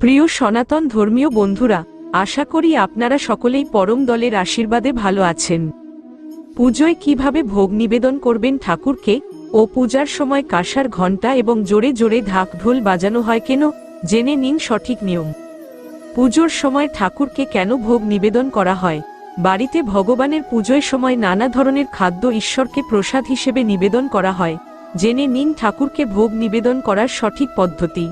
প্রিয় সনাতন ধর্মীয় বন্ধুরা, আশা করি আপনারা সকলেই পরম দলের আশীর্বাদে ভালো আছেন। পুজোয় কীভাবে ভোগ নিবেদন করবেন ঠাকুরকে ও পূজার সময় কাঁসার ঘণ্টা এবং জোরে জোরে ঢাক ঢোল বাজানো হয় কেন, জেনে নিন সঠিক নিয়ম। পুজোর সময় ঠাকুরকে কেন ভোগ নিবেদন করা হয়? বাড়িতে ভগবানের পুজোয় সময় নানা ধরনের খাদ্য ঈশ্বরকে প্রসাদ হিসেবে নিবেদন করা হয়। জেনে নিন ঠাকুরকে ভোগ নিবেদন করার সঠিক পদ্ধতি।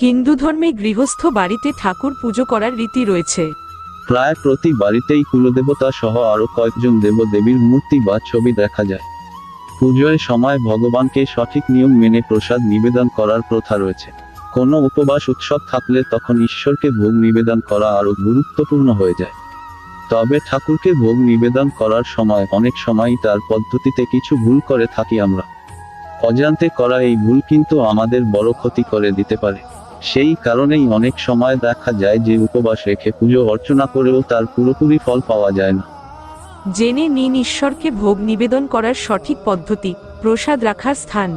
হিন্দু ধর্মে গৃহস্থ বাড়িতে ঠাকুর পুজো করার রীতি রয়েছে। প্রায় প্রতি বাড়িতেই কুলদেবতা সহ আরও কয়েকজন দেবদেবীর মূর্তি বা ছবি দেখা যায়। পুজোয় সময় ভগবানকে সঠিক নিয়ম মেনে প্রসাদ নিবেদন করার প্রথা রয়েছে। কোনো উপবাস উৎসব থাকলে তখন ঈশ্বরকে ভোগ নিবেদন করা আরও গুরুত্বপূর্ণ হয়ে যায়। তবে ঠাকুরকে ভোগ নিবেদন করার সময় অনেক সময়ই তার পদ্ধতিতে কিছু ভুল করে থাকি আমরা। অজান্তে করা এই ভুল কিন্তু আমাদের বড় ক্ষতি করে দিতে পারে। সেই কারণেই অনেক সময় দেখা যায় যে উপবাস রেখে পুজো অর্চনা করেও তার পুরোপুরি ফল পাওয়া যায় না। জেনে নিন ঈশ্বরকে ভোগ নিবেদন করার সঠিক পদ্ধতি, প্রসাদ রাখার স্থান।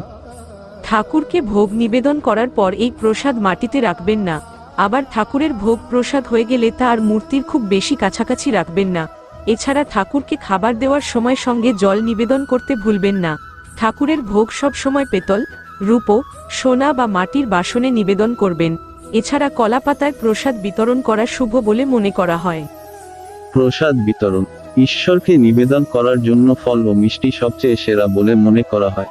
ঠাকুরকে ভোগ নিবেদন করার পর এই প্রসাদ মাটিতে রাখবেন না। আবার ঠাকুরের ভোগ প্রসাদ হয়ে গেলে তা আর মূর্তির খুব বেশি কাছাকাছি রাখবেন না। এছাড়া ঠাকুরকে খাবার দেওয়ার সময় সঙ্গে জল নিবেদন করতে ভুলবেন না। ঠাকুরের ভোগ সব সময় পেতল রূপো, সোনা বা মাটির বাসনে নিবেদন করবেন। এছাড়া কলাপাতায় প্রসাদ বিতরণ করা শুভ বলে মনে করা হয়। প্রসাদ বিতরণ, ঈশ্বরকে নিবেদন করার জন্য ফল ও মিষ্টি সবচেয়ে সেরা বলে মনে করা হয়।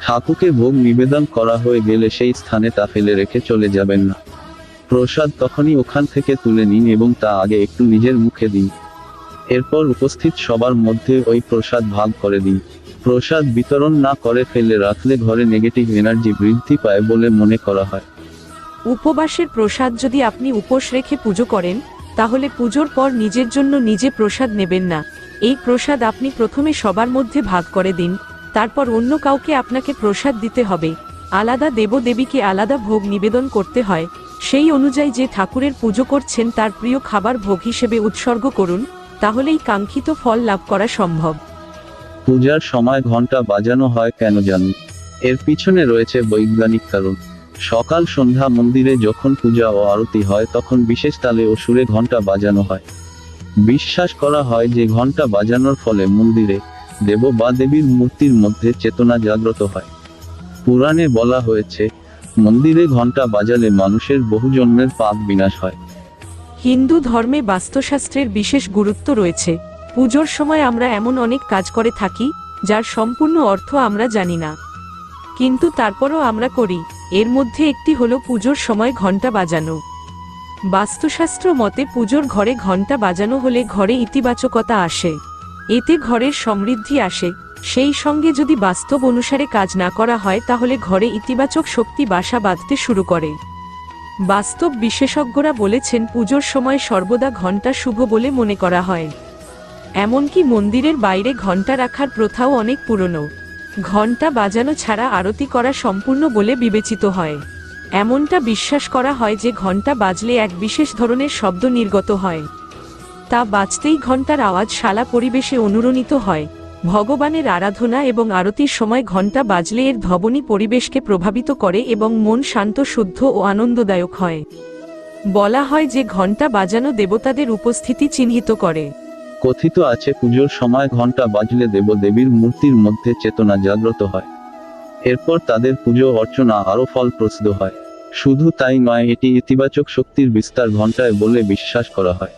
ঠাকুরকে ভোগ নিবেদন করা হয়ে গেলে সেই স্থানে তা ফেলে রেখে চলে যাবেন না। প্রসাদ তখনই ওখান থেকে তুলে নিন এবং তা আগে একটু নিজের মুখে দিন। এরপর উপস্থিত সবার মধ্যে ওই প্রসাদ ভাগ করে দিন। প্রসাদ বিতরণ না করে ফেলে রাখলে ঘরে নেগেটিভ এনার্জি বৃদ্ধি পায় বলে মনে করা হয়। উপবাসের প্রসাদ যদি আপনি উপোস রেখে পুজো করেন, তাহলে পুজোর পর নিজের জন্য নিজে প্রসাদ নেবেন না। এই প্রসাদ আপনি প্রথমে সবার মধ্যে ভাগ করে দিন, তারপর অন্য কাউকে আপনাকে প্রসাদ দিতে হবে। আলাদা দেবদেবীকে আলাদা ভোগ নিবেদন করতে হয়, সেই অনুযায়ী যে ঠাকুরের পুজো করছেন তার প্রিয় খাবার ভোগ হিসেবে উৎসর্গ করুন, তাহলেই কাঙ্ক্ষিত ফল লাভ করা সম্ভব। পূজার সময় ঘণ্টা বাজানো হয় কেন জানুন এর পিছনে রয়েছে বৈজ্ঞানিক কারণ। সকাল সন্ধ্যা মন্দিরে যখন পূজা ও আরতি হয় তখন বিশেষ তালে ও সুরে ঘণ্টা বাজানো হয়। বিশ্বাস করা হয় যে ঘণ্টা বাজানোর ফলে মন্দিরে দেব বা দেবীর মূর্তির মধ্যে চেতনা জাগ্রত হয়। পুরাণে বলা হয়েছে, মন্দিরে ঘণ্টা বাজালে মানুষের বহু জন্মের পাপ বিনাশ হয়। হিন্দু ধর্মে বাস্তুশাস্ত্রের বিশেষ গুরুত্ব রয়েছে। পুজোর সময় আমরা এমন অনেক কাজ করে থাকি, যার সম্পূর্ণ অর্থ আমরা জানি না। কিন্তু তারপরও আমরা করি, এর মধ্যে একটি হলো পুজোর সময় ঘণ্টা বাজানো। বাস্তুশাস্ত্র মতে পুজোর ঘরে ঘণ্টা বাজানো হলে ঘরে ইতিবাচকতা আসে। এতে ঘরের সমৃদ্ধি আসে। সেই সঙ্গে যদি বাস্তব অনুসারে কাজ না করা হয় তাহলে ঘরে ইতিবাচক শক্তি বাসা বাঁধতে শুরু করে। বাস্তব বিশেষজ্ঞরা বলেছেন পুজোর সময় সর্বদা ঘণ্টা শুভ বলে মনে করা হয়। এমনকি মন্দিরের বাইরে ঘণ্টা রাখার প্রথাও অনেক পুরনো। ঘণ্টা বাজানো ছাড়া আরতি করা সম্পূর্ণ বলে বিবেচিত হয়। এমনটা বিশ্বাস করা হয় যে ঘণ্টা বাজলে এক বিশেষ ধরনের শব্দ নির্গত হয়। তা বাজতেই ঘণ্টার আওয়াজ শালা পরিবেশে অনুরণিত হয়। ভগবানের আরাধনা এবং আরতির সময় ঘণ্টা বাজলে এর ধ্বনি পরিবেশকে প্রভাবিত করে এবং মন শান্ত, শুদ্ধ ও আনন্দদায়ক হয়। বলা হয় যে ঘণ্টা বাজানো দেবতাদের উপস্থিতি চিহ্নিত করে। কথিত আছে পুজোর সময় ঘণ্টা বাজলে দেব দেবীর মূর্তির মধ্যে চেতনা জাগ্রত হয়। এরপর তাদের পুজো অর্চনা আরও ফলপ্রসূ হয়। শুধু তাই নয়, এটি ইতিবাচক শক্তির বিস্তার ঘন্টায় বলে বিশ্বাস করা হয়।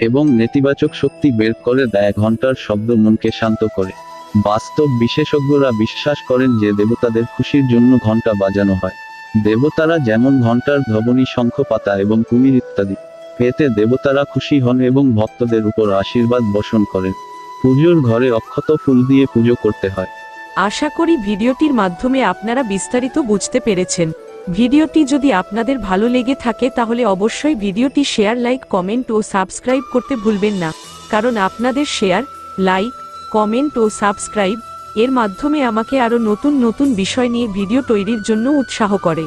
এবং নেতিবাচক শক্তি বের করে দেয় ঘণ্টার শব্দ মনকে শান্ত করে। বাস্তব বিশেষজ্ঞরা বিশ্বাস করেন যে দেবতাদের খুশির জন্য ঘণ্টা বাজানো হয়। দেবতারা যেমন ঘণ্টার ধ্বনি শঙ্খ পাতা এবং কুমির ইত্যাদি। এতে দেবতারা খুশি হন এবং ভক্তদের উপর আশীর্বাদ বর্ষণ করেন। পুজোর ঘরে অক্ষত ফুল দিয়ে পুজো করতে হয়। আশা করি ভিডিওটির মাধ্যমে আপনারা বিস্তারিত বুঝতে পেরেছেন। ভিডিওটি যদি আপনাদের ভালো লেগে থাকে তাহলে অবশ্যই ভিডিওটি শেয়ার, লাইক, কমেন্ট ও সাবস্ক্রাইব করতে ভুলবেন না। কারণ আপনাদের শেয়ার, লাইক, কমেন্ট ও সাবস্ক্রাইব এর মাধ্যমে আমাকে আরও নতুন নতুন বিষয় নিয়ে ভিডিও তৈরির জন্য উৎসাহ করে।